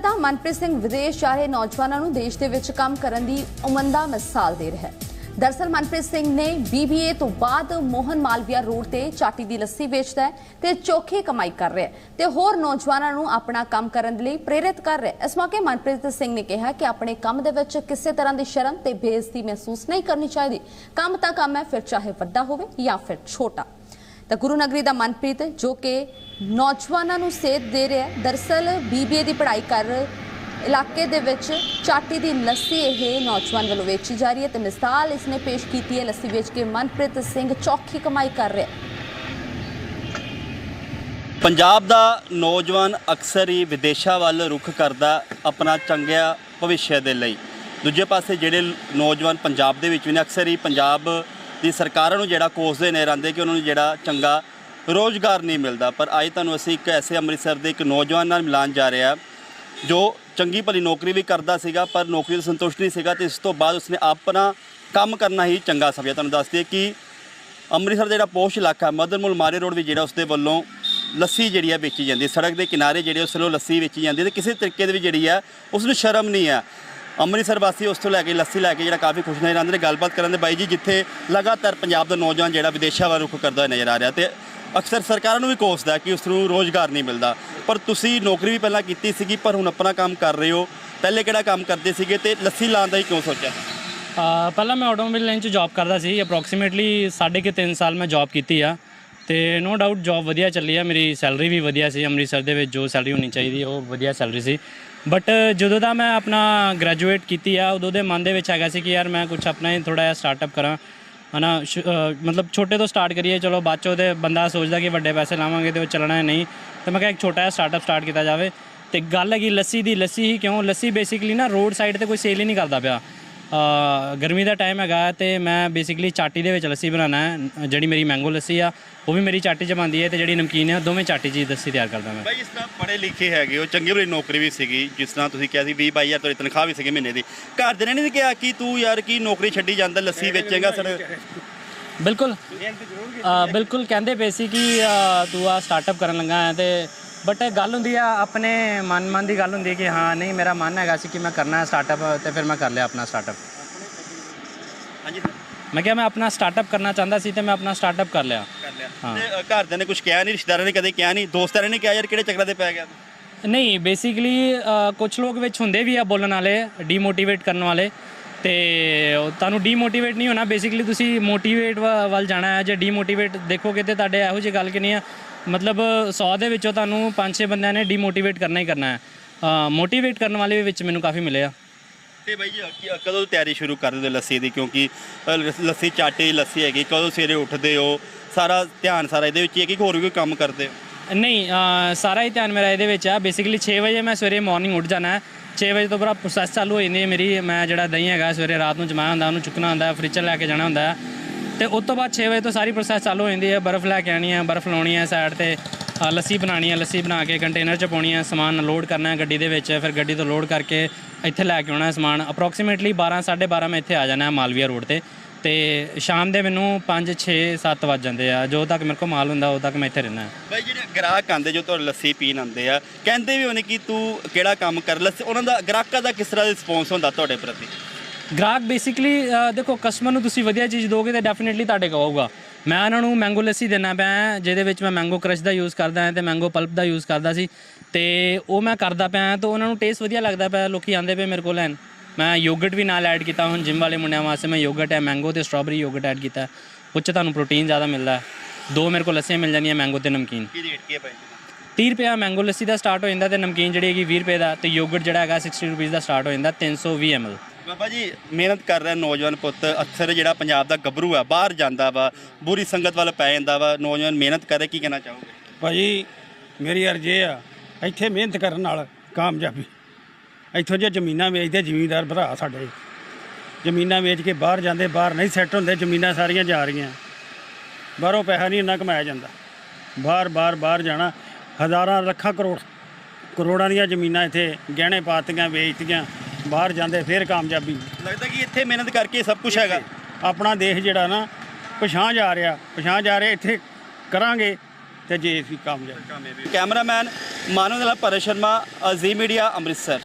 ਤਾਂ ਮਨਪ੍ਰੀਤ ਸਿੰਘ ਵਿਦੇਸ਼ ਜਾ ਰਹੇ ਨੌਜਵਾਨਾਂ ਨੂੰ ਦੇਸ਼ ਦੇ ਵਿੱਚ ਕੰਮ ਕਰਨ ਦੀ ਉਮੰਦਾ ਮਿਸਾਲ ਦੇ ਰਿਹਾ ਹੈ। ਦਰਸਲ ਮਨਪ੍ਰੀਤ ਸਿੰਘ ਨੇ BBA ਤੋਂ ਬਾਅਦ ਮੋਹਨ ਮਾਲਵੀਆ ਰੋਡ ਤੇ ਚਾਟੀ ਦੀ ਲੱਸੀ ਵੇਚਦਾ ਹੈ ਤੇ ਚੋਖੀ ਕਮਾਈ ਕਰ ਰਿਹਾ ਹੈ ਤੇ ਹੋਰ ਨੌਜਵਾਨਾਂ ਨੂੰ ਆਪਣਾ ਕੰਮ ਕਰਨ ਲਈ ਪ੍ਰੇਰਿਤ ਕਰ ਰਿਹਾ ਹੈ। ਇਸ ਮੌਕੇ ਮਨਪ੍ਰੀਤ ਸਿੰਘ ਨੇ ਕਿਹਾ ਕਿ ਆਪਣੇ ਕੰਮ ਦੇ ਵਿੱਚ ਕਿਸੇ ਤਰ੍ਹਾਂ ਦੀ ਸ਼ਰਮ ਤੇ ਬੇਇੱਜ਼ਤੀ ਮਹਿਸੂਸ ਨਹੀਂ ਕਰਨੀ ਚਾਹੀਦੀ। ਕੰਮ ਤਾਂ ਕੰਮ ਹੈ, ਫਿਰ ਚਾਹੇ ਵੱਡਾ ਹੋਵੇ ਜਾਂ ਫਿਰ ਛੋਟਾ। ਤਾਂ ਗੁਰੂ ਨਗਰੀ ਦਾ ਮਨਪ੍ਰੀਤ ਜੋ ਕਿ ਨੌਜਵਾਨਾਂ ਨੂੰ ਸੇਧ ਦੇ ਰਿਹਾ ਹੈ। ਦਰਸਲ ਬੀਬੀਏ ਦੀ ਪੜ੍ਹਾਈ ਕਰ ਇਲਾਕੇ ਦੇ ਵਿੱਚ ਚਾਟੀ ਦੀ ਲੱਸੀ ਇਹ ਨੌਜਵਾਨ ਵੱਲੋਂ ਵੇਚੀ ਜਾ ਰਹੀ ਹੈ ਤੇ ਮਿਸਾਲ ਇਸਨੇ ਪੇਸ਼ ਕੀਤੀ ਹੈ। ਲੱਸੀ ਵੇਚ ਕੇ ਮਨਪ੍ਰੀਤ ਸਿੰਘ ਚੌਖੀ ਕਮਾਈ ਕਰ ਰਿਹਾ ਹੈ। ਪੰਜਾਬ ਦਾ ਨੌਜਵਾਨ ਅਕਸਰ ਹੀ ਵਿਦੇਸ਼ਾਂ ਵੱਲ ਰੁਖ ਕਰਦਾ ਆਪਣਾ ਚੰਗਿਆ ਭਵਿੱਖ ਦੇ ਲਈ। ਦੂਜੇ ਪਾਸੇ ਜਿਹੜੇ ਨੌਜਵਾਨ ਪੰਜਾਬ ਦੇ ਵਿੱਚ ਵੀ ਨੇ, ਅਕਸਰ ਹੀ ਪੰਜਾਬ ਦੀ ਸਰਕਾਰਾਂ ਨੂੰ ਜਿਹੜਾ ਕੋਸਦੇ ਨੇ ਰਹਿੰਦੇ ਕਿ ਉਹਨਾਂ ਨੂੰ ਜਿਹੜਾ ਚੰਗਾ ਰੋਜ਼ਗਾਰ ਨਹੀਂ ਮਿਲਦਾ। ਪਰ ਅੱਜ ਤੁਹਾਨੂੰ ਅਸੀਂ ਇੱਕ ਐਸੇ ਅੰਮ੍ਰਿਤਸਰ ਦੇ ਇੱਕ ਨੌਜਵਾਨ ਨਾਲ ਮਿਲਾਨ ਜਾ ਰਿਹਾ ਜੋ ਚੰਗੀ ਭਲੀ ਨੌਕਰੀ ਵੀ ਕਰਦਾ ਸੀਗਾ ਪਰ ਨੌਕਰੀ ਤੋਂ ਸੰਤੁਸ਼ਟ ਨਹੀਂ ਸੀਗਾ ਤੇ ਇਸ ਤੋਂ ਬਾਅਦ ਉਸਨੇ ਆਪਣਾ ਕੰਮ ਕਰਨਾ ਹੀ ਚੰਗਾ ਸਮਝਿਆ। ਤੁਹਾਨੂੰ ਦੱਸ ਦਈਏ ਕਿ ਅੰਮ੍ਰਿਤਸਰ ਜਿਹੜਾ ਪੋਸ਼ ਇਲਾਕਾ ਹੈ, ਮਦਨ ਮੁਲ ਮਾਰੇ ਰੋਡ ਵੀ ਜਿਹੜਾ ਉਸਦੇ ਵੱਲੋਂ ਲੱਸੀ ਜਿਹੜੀ ਹੈ ਵੇਚੀ ਜਾਂਦੀ ਹੈ। ਸੜਕ ਦੇ ਕਿਨਾਰੇ ਜਿਹੜੇ ਉਸ ਵੱਲੋਂ ਲੱਸੀ ਵੇਚੀ ਜਾਂਦੀ ਹੈ ਤੇ ਕਿਸੇ ਤਰੀਕੇ ਦੀ ਵੀ ਜਿਹੜੀ ਹੈ ਉਸ ਨੂੰ ਸ਼ਰਮ ਨਹੀਂ ਹੈ ਅੰਮ੍ਰਿਤਸਰ ਵਾਸੀ ਉਸ ਤੋਂ ਲੈ ਕੇ ਲੱਸੀ ਲੈ ਕੇ ਜਿਹੜਾ ਕਾਫੀ ਖੁਸ਼ ਨਜ਼ਰ ਆਉਂਦੇ ਨੇ, ਗੱਲਬਾਤ ਕਰਨ ਦੇ ਬਾਈ ਜੀ, ਜਿੱਥੇ ਲਗਾਤਾਰ ਪੰਜਾਬ ਦਾ ਨੌਜਵਾਨ ਜਿਹੜਾ ਵਿਦੇਸ਼ਾਂ ਵੱਲ ਰੁਖ ਕਰਦਾ ਨਜ਼ਰ ਆ ਰਿਹਾ ਤੇ ਅਕਸਰ ਸਰਕਾਰਾਂ ਨੂੰ ਵੀ ਕੋਸਦਾ ਕਿ ਉਸ ਨੂੰ ਰੋਜ਼ਗਾਰ ਨਹੀਂ ਮਿਲਦਾ। ਪਰ ਤੁਸੀਂ ਨੌਕਰੀ ਵੀ ਪਹਿਲਾਂ ਕੀਤੀ ਸੀਗੀ, ਪਰ ਹੁਣ ਆਪਣਾ ਕੰਮ ਕਰ ਰਹੇ ਹੋ। ਪਹਿਲੇ ਕਿਹੜਾ ਕੰਮ ਕਰਦੇ ਸੀਗੇ ਤੇ ਲੱਸੀ ਲਾਉਣ ਦਾ ਹੀ ਕਿਉਂ ਸੋਚਿਆ? ਪਹਿਲਾਂ ਮੈਂ ਆਟੋਮੋਬਾਈਲ ਲਾਈਨ 'ਚ ਜੌਬ ਕਰਦਾ ਸੀ ਅਪਰੋਕਸੀਮੇਟਲੀ ਸਾਢੇ ਕਿ ਤਿੰਨ ਸਾਲ ਮੈਂ ਜੌਬ ਕੀਤੀ ਆ। ਤੇ ਨੋ ਡਾਊਟ ਜੌਬ ਵਧੀਆ ਚੱਲੀ ਆ ਮੇਰੀ ਸੈਲਰੀ ਵੀ ਵਧੀਆ ਸੀ ਅੰਮ੍ਰਿਤਸਰ ਦੇ ਵਿੱਚ ਜੋ ਸੈਲਰੀ ਹੋਣੀ ਚਾਹੀਦੀ ਉਹ ਵਧੀਆ ਸੈਲਰੀ ਸੀ। ਬਟ ਜਦੋਂ ਦਾ ਮੈਂ ਆਪਣਾ ਗ੍ਰੈਜੂਏਟ ਕੀਤੀ ਆ ਉਦੋਂ ਦੇ ਮਨ ਦੇ ਵਿੱਚ ਹੈਗਾ ਸੀ ਕਿ ਯਾਰ ਮੈਂ ਕੁਝ ਆਪਣਾ ਹੀ ਥੋੜਾ ਜਿਹਾ ਸਟਾਰਟਅਪ ਕਰਾਂ। ਹਨਾ ਸ਼- ਅ, ਮਤਲਬ ਛੋਟੇ ਤੋਂ ਸਟਾਰਟ ਕਰੀਏ ਚਲੋ ਬਾਅਦ 'ਚ ਉਹਦੇ ਬੰਦਾ ਸੋਚਦਾ ਕਿ ਵੱਡੇ ਪੈਸੇ ਲਾਵਾਂਗੇ ਤੇ ਉਹ ਚੱਲਣਾ ਹੈ ਨਹੀਂ ਤੇ ਮੈਂ ਕਿਹਾ ਇੱਕ ਛੋਟਾ ਜਿਹਾ ਸਟਾਰਟਅਪ ਸਟਾਰਟ ਕੀਤਾ ਜਾਵੇ। ਤੇ ਗੱਲ ਹੈਗੀ ਲੱਸੀ ਦੀ ਲੱਸੀ ਹੀ ਕਿਉਂ? ਲੱਸੀ ਬੇਸਿਕਲੀ ਨਾ ਰੋਡ ਸਾਈਡ ਤੇ ਕੋਈ ਸੇਲ ਹੀ ਨਹੀਂ ਕਰਦਾ ਪਿਆ। ਗਰਮੀ ਦਾ ਟਾਈਮ ਹੈਗਾ ਤੇ ਮੈਂ ਬੇਸਿਕਲੀ ਚਾਟੀ ਦੇ ਵਿੱਚ ਲੱਸੀ ਬਣਾਉਣਾ ਹੈ ਜਿਹੜੀ ਮੇਰੀ ਮੈਂਗੋ ਲੱਸੀ ਆ ਉਹ ਵੀ ਮੇਰੀ ਚਾਟੀ ਚ ਬਣਦੀ ਹੈ ਤੇ ਜਿਹੜੀ ਨਮਕੀਨ ਹੈ ਉਹ ਦੋਵੇਂ ਚਾਟੀ ਚ ਲੱਸੀ ਤਿਆਰ ਕਰਦਾ ਮੈਂ। ਬਾਈ ਜਿਸ ਤਰ੍ਹਾਂ ਪੜ੍ਹੇ ਲਿਖੇ ਹੈਗੇ ਹੋ ਚੰਗੀ ਭਲੀ ਨੌਕਰੀ ਵੀ ਸੀਗੀ ਜਿਸ ਤਰ੍ਹਾਂ ਤੁਸੀਂ ਕਿਹਾ ਸੀ 20 22000 ਤੁਹਾਡੀ ਤਨਖਾਹ ਵੀ ਸੀਗੀ ਮਹੀਨੇ ਦੀ। ਘਰ ਦੇ ਨੇ ਨਹੀਂ ਕਿਹਾ ਕਿ ਤੂੰ ਯਾਰ ਕੀ ਨੌਕਰੀ ਛੱਡੀ ਜਾਂਦਾ ਲੱਸੀ ਵੇਚੇਗਾ ਸਰ? ਬਿਲਕੁਲ ਬਿਲਕੁਲ ਕਹਿੰਦੇ ਪਏ ਸੀ ਕਿ ਤੂੰ ਆ ਸਟਾਰਟਅਪ ਕਰਨ ਲੱਗਾ ਹੈ ਤੇ ਬਟ ਗੱਲ ਹੁੰਦੀ ਆ ਆਪਣੇ ਮਨ ਮਨ ਦੀ ਗੱਲ ਹੁੰਦੀ ਕਿ ਹਾਂ ਨਹੀਂ ਮੇਰਾ ਮਨ ਹੈਗਾ ਸੀ ਕਿ ਮੈਂ ਕਰਨਾ ਹੈ ਸਟਾਰਟਅਪ ਤੇ ਫਿਰ ਮੈਂ ਕਰ ਲਿਆ ਆਪਣਾ ਸਟਾਰਟਅਪ ਹਾਂਜੀ ਮੈਂ ਕਿਹਾ ਮੈਂ ਆਪਣਾ ਸਟਾਰਟਅਪ ਕਰਨਾ ਚਾਹੁੰਦਾ ਸੀ ਤੇ ਮੈਂ ਆਪਣਾ ਸਟਾਰਟਅਪ ਕਰ ਲਿਆ। ਕਰ ਲਿਆ। ਤੇ ਘਰਦਿਆਂ ਨੇ ਕੁਝ ਕਿਹਾ ਨਹੀਂ ਰਿਸ਼ਤੇਦਾਰਾਂ ਨੇ ਕਦੇ ਕਿਹਾ ਨਹੀਂ ਦੋਸਤਾਂ ਨੇ ਕਿਹਾ ਯਾਰ ਕਿਹੜੇ ਚੱਕਰਾਂ ਤੇ ਪੈ ਗਿਆ ਤੂੰ? ਨਹੀਂ ਬੇਸਿਕਲੀ ਕੁਝ ਲੋਕ ਵਿੱਚ ਹੁੰਦੇ ਵੀ ਆ ਬੋਲਣ ਵਾਲੇ ਡੀਮੋਟੀਵੇਟ ਕਰਨ ਵਾਲੇ। ਤੇ ਤੁਹਾਨੂੰ ਡੀਮੋਟੀਵੇਟ ਨਹੀਂ ਹੋਣਾ। ਬੇਸਿਕਲੀ ਤੁਸੀਂ ਮੋਟੀਵੇਟ ਵੱਲ ਜਾਣਾ ਹੈ। ਜੇ ਡੀਮੋਟੀਵੇਟ ਦੇਖੋਗੇ ਤੇ ਤੁਹਾਡੇ ਇਹੋ ਜਿਹੀ ਗੱਲ ਕਿ ਨਹੀਂ ਆ ਮਤਲਬ 100 ਦੇ ਵਿੱਚੋਂ ਤੁਹਾਨੂੰ 5-6 ਬੰਦਿਆਂ ਨੇ ਡੀਮੋਟੀਵੇਟ ਕਰਨਾ ਹੀ ਕਰਨਾ ਹੈ। ਮੋਟੀਵੇਟ ਕਰਨ ਵਾਲੇ ਵੀ ਵਿੱਚ ਮੈਨੂੰ ਕਾਫੀ ਮਿਲੇ ਆ। ਤੇ ਬਾਈ ਜੀ ਕਦੋਂ ਤਿਆਰੀ ਸ਼ੁਰੂ ਕਰ ਦਿੰਦੇ ਲੱਸੀ ਦੀ? ਕਿਉਂਕਿ ਲੱਸੀ ਚਾਟੀ ਲੱਸੀ ਹੈਗੀ ਕਦੋਂ ਸਵੇਰੇ ਉੱਠਦੇ ਹੋ? ਸਾਰਾ ਧਿਆਨ ਸਾਰਾ ਇਹਦੇ ਵਿੱਚ ਹੀ ਹੈ ਕਿ ਹੋਰ ਵੀ ਕੋਈ ਕੰਮ ਕਰਦੇ ਹੋ? ਨਹੀਂ ਸਾਰਾ ਹੀ ਧਿਆਨ ਮੇਰਾ ਇਹਦੇ ਵਿੱਚ ਆ। ਬੇਸਿਕਲੀ 6 ਵਜੇ ਮੈਂ ਸਵੇਰੇ ਮਾਰਨਿੰਗ ਉੱਠ ਜਾਣਾ ਹੈ। 6 ਵਜੇ ਤੋਂ ਪੂਰਾ ਪ੍ਰੋਸੈਸ ਚਾਲੂ ਹੋ ਜਾਂਦੀ ਹੈ ਮੇਰੀ। ਮੈਂ ਜਿਹੜਾ ਦਹੀਂ ਹੈਗਾ, ਸਵੇਰੇ ਰਾਤ ਨੂੰ ਜਮਾਇਆ ਹੁੰਦਾ, ਉਹਨੂੰ ਚੁੱਕਣਾ ਹੁੰਦਾ ਫ੍ਰਿਜ 'ਚ ਲੈ ਕੇ ਜਾਣਾ ਹੁੰਦਾ। ਹੈ ਤੇ ਉਸ ਤੋਂ ਬਾਅਦ 6 ਵਜੇ ਤੋਂ ਸਾਰੀ ਪ੍ਰੋਸੈਸ ਚਾਲੂ ਹੋ ਜਾਂਦੀ ਹੈ। ਬਰਫ਼ ਲੈ ਕੇ ਆਣੀ ਹੈ, ਬਰਫ਼ ਲਾਉਣੀ ਹੈ ਸਾਈਡ ਤੇ। ਲੱਸੀ ਬਣਾਉਣੀ ਹੈ, ਲੱਸੀ ਬਣਾ ਕੇ ਕੰਟੇਨਰ 'ਚ ਪਾਉਣੀ ਹੈ, ਸਮਾਨ ਲੋਡ ਕਰਨਾ ਹੈ ਗੱਡੀ ਦੇ ਵਿੱਚ। ਫਿਰ ਗੱਡੀ ਤੋਂ ਲੋਡ ਕਰਕੇ ਇੱਥੇ ਲੈ ਕੇ ਆਉਣਾ ਸਮਾਨ। ਅਪਰੋਕਸੀਮੇਟਲੀ 12 12:30 ਮੈਂ ਇੱਥੇ ਆ ਜਾਣਾ ਮਾਲਵੀਆ ਰੋਡ ਤੇ। ਤੇ ਸ਼ਾਮ ਦੇ ਮੈਨੂੰ 5 6 7 ਵੱਜ ਜਾਂਦੇ ਆ। ਜੋ ਤੱਕ ਮੇਰੇ ਕੋਲ ਮਾਲ ਹੁੰਦਾ ਉਦੋਂ ਤੱਕ ਮੈਂ ਇੱਥੇ ਰਹਿਣਾ ਬਾਈ ਜਿਹੜੇ ਗ੍ਰਾਹਕ ਆਂਦੇ ਜੋ ਤੁਹਾਡੇ ਲੱਸੀ ਪੀਣ ਆਉਂਦੇ ਆ ਕਹਿੰਦੇ ਵੀ ਉਹਨੇ ਕਿ ਤੂੰ ਕਿਹੜਾ ਕੰਮ ਕਰ ਲੱਸੀ ਉਹਨਾਂ ਦਾ ਗ੍ਰਾਹਕਾਂ ਦਾ ਕਿਸ ਤਰ੍ਹਾਂ ਦਾ ਰਿਸਪੌਂਸ ਹੁੰਦਾ ਤੁਹਾਡੇ ਪ੍ਰਤੀ? ਗ੍ਰਾਹਕ ਬੇਸਿਕਲੀ ਦੇਖੋ ਕਸਟਮਰ ਨੂੰ ਤੁਸੀਂ ਵਧੀਆ ਚੀਜ਼ ਦੋਗੇ ਤਾਂ ਡੈਫੀਨਿਟਲੀ ਤੁਹਾਡੇ ਕੋਲ ਆਊਗਾ। ਮੈਂ ਉਹਨਾਂ ਨੂੰ ਮੈਂਗੋ ਲੱਸੀ ਦੇਣਾ ਪਿਆ ਜਿਹਦੇ ਵਿੱਚ ਮੈਂ ਮੈਂਗੋ ਕ੍ਰਸ਼ ਦਾ ਯੂਜ਼ ਕਰਦਾ ਹਾਂ ਤੇ ਮੈਂਗੋ ਪਲਪ ਦਾ ਯੂਜ਼ ਕਰਦਾ ਸੀ। ਤੇ ਉਹ ਮੈਂ ਕਰਦਾ ਪਿਆ ਤਾਂ ਉਹਨਾਂ ਨੂੰ ਟੇਸਟ ਵਧੀਆ ਲੱਗਦਾ ਪਿਆ ਲੋਕੀ ਆਂਦੇ ਪਏ ਮੇਰੇ ਕੋਲ ਲੈਣ। ਮੈਂ ਯੋਗਰਟ ਵੀ ਨਾਲ ਐਡ ਕੀਤਾ ਹੁਣ ਜਿਮ ਵਾਲੇ ਮੁੰਡਿਆਂ ਵਾਸਤੇ ਮੈਂ ਯੋਗਰਟ ਹੈ ਮੈਂਗੋ ਤੇ ਸਟ੍ਰਾਬੇਰੀ ਯੋਗਰਟ ਐਡ ਕੀਤਾ। ਉਹ 'ਚ ਤੁਹਾਨੂੰ ਪ੍ਰੋਟੀਨ ਜ਼ਿਆਦਾ ਮਿਲਦਾ ਹੈ। ਦੋ ਮੇਰੇ ਕੋਲ ਲੱਸੀਆਂ ਮਿਲ ਜਾਂਦੀਆਂ ਮੈਂਗੋ ਤੇ ਨਮਕੀਨ। ਕੀ ਰੇਟ ਕੀ ਹੈ ਬਾਈ 30 ਰੁਪਏ ਮੈਂਗੋ ਲੱਸੀ ਦਾ ਸਟਾਰਟ ਹੋ ਜਾਂਦਾ ਤੇ ਨਮਕੀਨ ਜਿਹੜੀ ਹੈਗੀ 20 ਰੁਪਏ ਦਾ ਤੇ ਯੋਗਰਟ ਜਿਹੜਾ ਹੈਗਾ 60 ਰੁਪਏ ਦਾ ਸਟਾਰਟ ਹੋ ਜਾਂਦਾ 320 ml ਬਾਬਾ ਜੀ ਮਿਹਨਤ ਕਰ ਰਿਹਾ ਨੌਜਵਾਨ ਪੁੱਤ ਅਕਸਰ ਜਿਹੜਾ ਪੰਜਾਬ ਦਾ ਗੱਭਰੂ ਆ ਬਾਹਰ ਜਾਂਦਾ ਵਾ ਬੁਰੀ ਸੰਗਤ ਵੱਲ ਪੈ ਜਾਂਦਾ ਵਾ ਨੌਜਵਾਨ ਮਿਹਨਤ ਕਰੇ ਕੀ ਕਹਿਣਾ ਚਾਹੋਗੇ? ਭਾਜੀ ਮੇਰੀ ਅਰਜ਼ ਇਹ ਆ ਇੱਥੇ ਮਿਹਨਤ ਕਰਨ ਨਾਲ ਕਾਮਯਾਬੀ ਇੱਥੋਂ ਜੇ ਜ਼ਮੀਨਾਂ ਵੇਚਦੇ ਜ਼ਮੀਂਦਾਰ ਭਰਾ ਸਾਡੇ। ਜ਼ਮੀਨਾਂ ਵੇਚ ਕੇ ਬਾਹਰ ਜਾਂਦੇ ਬਾਹਰ ਨਹੀਂ ਸੈੱਟ ਹੁੰਦੇ ਜ਼ਮੀਨਾਂ ਸਾਰੀਆਂ ਜਾ ਰਹੀਆਂ। ਬਾਹਰੋਂ ਪੈਸਾ ਨਹੀਂ ਇੰਨਾ ਕਮਾਇਆ ਜਾਂਦਾ। ਬਾਹਰ ਬਾਹਰ ਬਾਹਰ ਜਾਣਾ। ਹਜ਼ਾਰਾਂ ਲੱਖਾਂ ਕਰੋੜ ਕਰੋੜਾਂ ਦੀਆਂ ਜ਼ਮੀਨਾਂ ਇੱਥੇ ਗਹਿਣੇ ਪਾਤੀਆਂ ਵੇਚਤੀਆਂ। ਬਾਹਰ ਜਾਂਦੇ ਫਿਰ ਕਾਮਯਾਬੀ। ਲੱਗਦਾ ਕਿ ਇੱਥੇ ਮਿਹਨਤ ਕਰਕੇ ਸਭ ਕੁਝ ਹੈਗਾ। ਆਪਣਾ ਦੇਸ਼ ਜਿਹੜਾ ਨਾ ਪਛਾਂ ਜਾ ਰਿਹਾ। ਪਛਾਂ ਜਾ ਰਿਹਾ ਇੱਥੇ ਕਰਾਂਗੇ ਤੇ ਜੇ ਅਸੀਂ ਕਾਮਯਾਬ। ਕੈਮਰਾਮੈਨ ਮਾਨਵ ਨਾਲ ਪਰੇਸ਼ ਸ਼ਰਮਾ ਅਜ਼ੀ ਮੀਡੀਆ ਅੰਮ੍ਰਿਤਸਰ।